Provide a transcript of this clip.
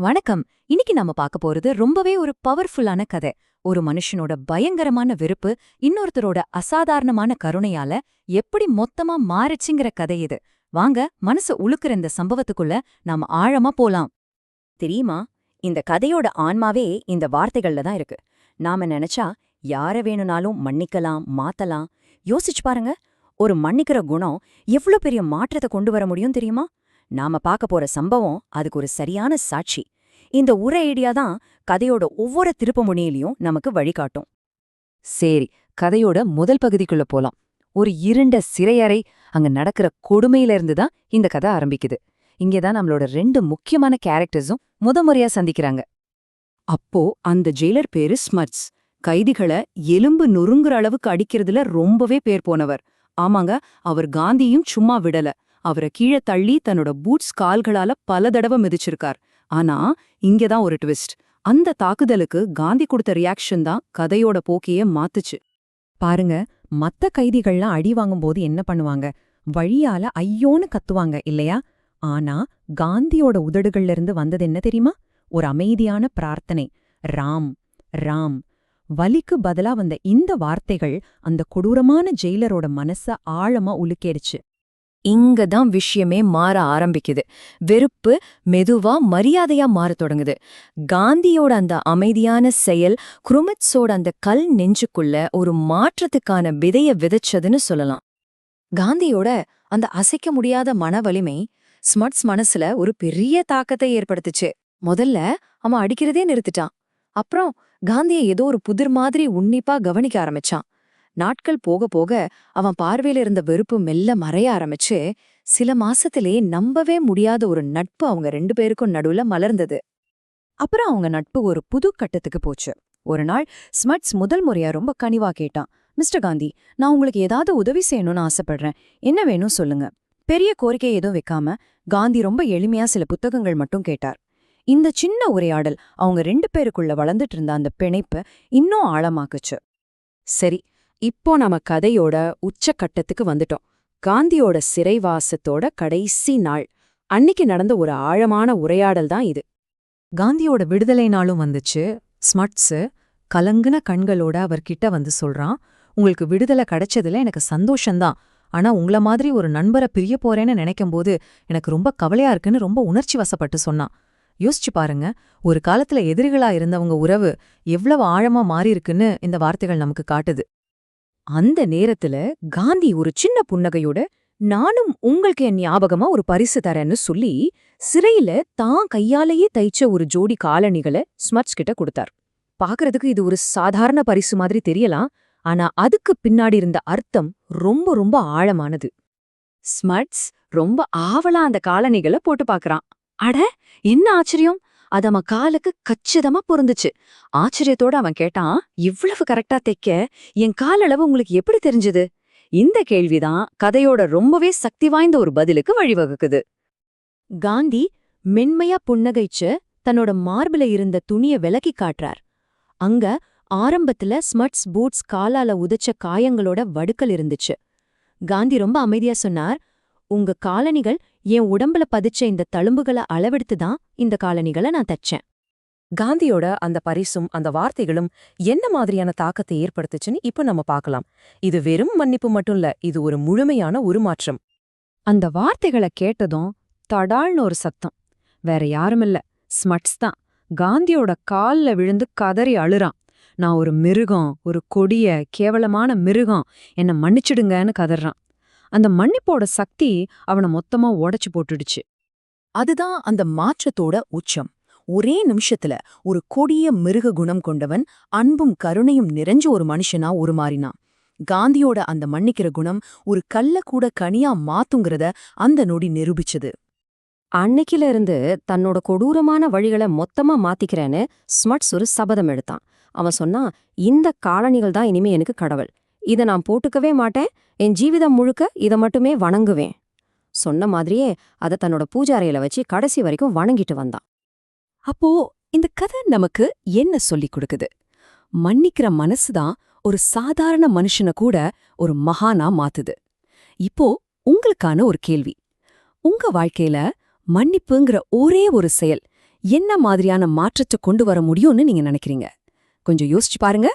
வணக்கம். இன்னைக்கு நாம பார்க்க போறது ரொம்பவே ஒரு பவர்ஃபுல்லான கதை. ஒரு மனுஷனோட பயங்கரமான வெறுப்பு இன்னொருத்தரோட அசாதாரணமான கருணையால எப்படி மொத்தமா மாறுச்சுங்கிற கதை இது. வாங்க மனசு உழுக்கிற இந்த சம்பவத்துக்குள்ள நாம ஆழமா போலாம். தெரியுமா? இந்த கதையோட ஆன்மாவே இந்த வார்த்தைகள்ல தான் இருக்கு. நாம நினைச்சா யார வேணும்னாலும் மன்னிக்கலாம் மாத்தலாம். யோசிச்சு பாருங்க. ஒரு மன்னிக்கிற குணம் எவ்ளோ பெரிய மாற்றத்தை கொண்டு வர முடியும் தெரியுமா? நாம பார்க்க போற சம்பவம் அதுக்கு ஒரு சரியான சாட்சி. இந்த உரை ஐடியா தான் கதையோட ஒவ்வொரு திருப்புமுனையிலையும் நமக்கு வழிகாட்டும். சரி கதையோட முதல் பகுதிக்குள்ள போலாம். ஒரு இருண்ட சிறையறை அங்க நடக்கிற கொடுமையில இருந்து தான் இந்த கதை ஆரம்பிக்குது. இங்கேதான் நம்மளோட ரெண்டு முக்கியமான கேரக்டர்ஸும் முதமுறையா சந்திக்கிறாங்க. அப்போ அந்த ஜெயிலர் பேரு ஸ்மட்ஸ் கைதிகளை எலும்பு நொறுங்குற அளவுக்கு அடிக்கிறதுல ரொம்பவே பேர் போனவர். ஆமாங்க அவர் காந்தியும் சும்மா விடல. அவரை கீழே தள்ளி தன்னோட பூட்ஸ் கால்களால பல தடவை மிதிச்சிருக்கார். ஆனா இங்கதான் ஒரு ட்விஸ்ட். அந்த தாக்குதலுக்கு காந்தி கொடுத்த ரியாக்ஷன் தான் கதையோட போக்கையே மாத்துச்சு. பாருங்க மத்த கைதிகள்லாம் அடி வாங்கும்போது என்ன பண்ணுவாங்க? வழியால ஐயோன்னு கத்துவாங்க இல்லையா? ஆனா காந்தியோட உதடுகள்ல இருந்து வந்தது என்ன தெரியுமா? ஒரு அமைதியான பிரார்த்தனை. ராம் ராம். வலிக்கு பதிலா வந்த இந்த வார்த்தைகள் அந்த கொடூரமான ஜெயிலரோட மனச ஆழமா உலுக்கேடுச்சு. இங்க தான் விஷயமே மாற ஆரம்பிக்குது. வெறுப்பு மெதுவா மரியாதையா மாறத் தொடங்குது. காந்தியோட அந்த அமைதியான செயல் குருமிட்ஸோட அந்த கல் நெஞ்சுக்குள்ள ஒரு மாற்றத்துக்கான விதைய விதைச்சதுன்னு சொல்லலாம். காந்தியோட அந்த அசைக்க முடியாத மன வலிமை ஸ்மட்ஸ் மனசுல ஒரு பெரிய தாக்கத்தை ஏற்படுத்துச்சு. முதல்ல அவன் அடிக்கிறதே நிறுத்திட்டான். அப்புறம் காந்தியை ஏதோ ஒரு புதிர் மாதிரி உன்னிப்பா கவனிக்க ஆரம்பிச்சான். நாட்கள் போக போக அவன் பார்வையில இருந்த வெறுப்பு மெல்ல மறைய ஆரம்பிச்சு சில மாசத்திலே நம்பவே முடியாத ஒரு நட்பு அவங்க ரெண்டு பேருக்கும் நடுவுல மலர்ந்தது. அப்புறம் அவங்க நட்பு ஒரு புது கட்டத்துக்கு போச்சு. ஒரு நாள் ஸ்மட்ஸ் முதல் முறையா ரொம்ப கனிவா கேட்டான். மிஸ்டர் காந்தி நான் உங்களுக்கு ஏதாவது உதவி செய்யணும்னு ஆசைப்படுறேன். என்ன வேணும் சொல்லுங்க. பெரிய கோரிக்கை எதுவும் வைக்காம காந்தி ரொம்ப எளிமையா சில புத்தகங்கள் மட்டும் கேட்டார். இந்த சின்ன உரையாடல் அவங்க ரெண்டு பேருக்குள்ள வளர்ந்துட்டு இருந்த அந்த பிணைப்பு இன்னும் ஆழமாக்குச்சு. சரி இப்போ நம்ம கதையோட உச்சக்கட்டத்துக்கு வந்துட்டோம். காந்தியோட சிறைவாசத்தோட கடைசி நாள். அன்னிக்கு நடந்த ஒரு ஆழமான உரையாடல் தான் இது. காந்தியோட விடுதலை நாளும் வந்துச்சு. ஸ்மட்ஸு கலங்குன கண்களோட அவர்கிட்ட வந்து சொல்றான் உங்களுக்கு விடுதலை கிடைச்சதுல எனக்கு சந்தோஷந்தான் ஆனா உங்கள மாதிரி ஒரு நண்பரை பிரிய போறேன்னு நினைக்கும்போது எனக்கு ரொம்ப கவலையா இருக்குன்னு ரொம்ப உணர்ச்சி வசப்பட்டு சொன்னான். யோசிச்சு பாருங்க ஒரு காலத்துல எதிரிகளா இருந்தவங்க உறவு எவ்வளவு ஆழமா மாறியிருக்குன்னு இந்த வார்த்தைகள் நமக்கு காட்டுது. அந்த நேரத்துல காந்தி ஒரு சின்ன புன்னகையோட நானும் உங்களுக்கு என் ஞாபகமா ஒரு பரிசு தரேன்னு சொல்லி சிறையில தான் கையாலேயே தைச்ச ஒரு ஜோடி காலணிகளை ஸ்மட்ஸ் கிட்ட கொடுத்தார். பாக்குறதுக்கு இது ஒரு சாதாரண பரிசு மாதிரி தெரியலாம் ஆனா அதுக்கு பின்னாடி இருந்த அர்த்தம் ரொம்ப ரொம்ப ஆழமானது. ஸ்மட்ஸ் ரொம்ப ஆவலா அந்த காலணிகளை போட்டு பாக்குறான். அட என்ன ஆச்சரியம்! அது அவன் காலுக்கு கச்சிதமா பொருந்துச்சு. ஆச்சரியத்தோட அவன் கேட்டான் இவ்வளவு கரெக்டா தைக்க என் காலளவு உங்களுக்கு எப்படி தெரிஞ்சது? இந்த கேள்விதான் கதையோட ரொம்பவே சக்தி வாய்ந்த ஒரு பதிலுக்கு வழிவகுக்குது. காந்தி மென்மையா புன்னகைச்சு தன்னோட மார்பில இருந்த துணிய விலக்கி காட்டுறார். அங்க ஆரம்பத்துல ஸ்மட்ஸ் பூட்ஸ் காலால உதைச்ச காயங்களோட வடுக்கல் இருந்துச்சு. காந்தி ரொம்ப அமைதியா சொன்னார் உங்க காலணிகள் என் உடம்புல பதிச்ச இந்த தழும்புகளை அளவெடுத்து தான் இந்த காலணிகளை நான் தச்சேன். காந்தியோட அந்த பரிசும் அந்த வார்த்தைகளும் என்ன மாதிரியான தாக்கத்தை ஏற்படுத்துச்சுன்னு இப்ப நம்ம பார்க்கலாம் இது வெறும் மன்னிப்பு மட்டும் இல்ல இது ஒரு முழுமையான உருமாற்றம். அந்த வார்த்தைகளை கேட்டதும் தடால்னு ஒரு சத்தம். வேற யாருமில்ல ஸ்மட்ஸ் தான். காந்தியோட கால்ல விழுந்து கதறி அழுறான். நான் ஒரு மிருகம் ஒரு கொடிய கேவலமான மிருகம். என்ன மன்னிச்சிடுங்கன்னு கதறான். அந்த மன்னிப்போட சக்தி அவனை மொத்தமா உடைச்சு போட்டுடுச்சு. அதுதான் அந்த மாற்றத்தோட உச்சம். ஒரே நிமிஷத்துல ஒரு கொடிய மிருக குணம் கொண்டவன் அன்பும் கருணையும் நிறைஞ்ச ஒரு மனுஷனா உருமாறினான். காந்தியோட அந்த மன்னிக்கிற குணம் ஒரு கல்ல கூட கனியா மாத்துங்கிறத அந்த நொடி நிரூபிச்சது. அன்னைக்கில இருந்து தன்னோட கொடூரமான வழிகளை மொத்தமா மாத்திக்கிறேன்னு ஸ்மட்ஸ் ஒரு சபதம் எடுத்தான். அவன் சொன்னா இந்த காலணிகள் தான் இனிமே எனக்கு கடவுள். இத நான் போட்டுக்கவே மாட்டேன். என் ஜீவிதம் முழுக்க இத மட்டுமே வணங்குவேன். சொன்ன மாதிரியே அத தன்னோட பூஜாரையில வச்சு கடைசி வரைக்கும் வணங்கிட்டு வந்தான். அப்போ இந்த கதை நமக்கு என்ன சொல்லிக் கொடுக்குது? மன்னிக்கிற மனசுதான் ஒரு சாதாரண மனுஷனை கூட ஒரு மகானா மாத்துது. இப்போ உங்களுக்கான ஒரு கேள்வி. உங்க வாழ்க்கையில மன்னிப்புங்கிற ஒரே ஒரு செயல் என்ன மாதிரியான மாற்றத்தை கொண்டு வர முடியும்னு நீங்க நினைக்கிறீங்க? கொஞ்சம் யோசிச்சு பாருங்க.